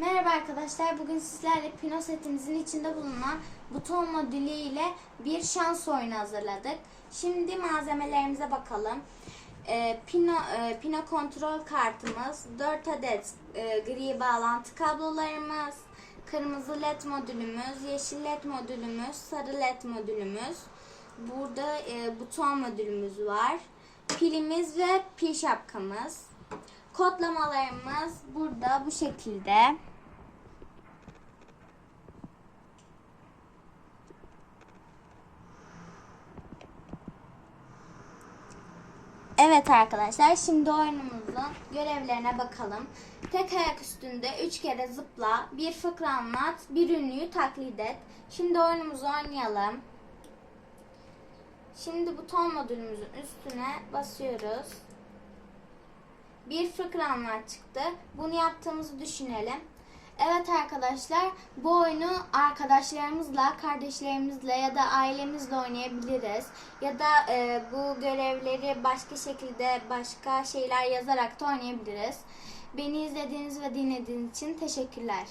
Merhaba arkadaşlar. Bugün sizlerle Pino setimizin içinde bulunan buton modülü ile bir şans oyunu hazırladık. Şimdi malzemelerimize bakalım. Ee, Pino, e, Pino kontrol kartımız, 4 adet e, gri bağlantı kablolarımız, kırmızı led modülümüz, yeşil led modülümüz, sarı led modülümüz. Burada e, buton modülümüz var. Pilimiz ve pil şapkamız. Kodlamalarımız burada bu şekilde. Evet arkadaşlar şimdi oyunumuzun görevlerine bakalım. Tek ayak üstünde 3 kere zıpla, bir fıkra anlat, bir ünlüyü taklit et. Şimdi oyunumuzu oynayalım. Şimdi buton modülümüzün üstüne basıyoruz. Bir fıkra anlat çıktı. Bunu yaptığımızı düşünelim. Evet arkadaşlar bu oyunu arkadaşlarımızla, kardeşlerimizle ya da ailemizle oynayabiliriz. Ya da e, bu görevleri başka şekilde başka şeyler yazarak da oynayabiliriz. Beni izlediğiniz ve dinlediğiniz için teşekkürler.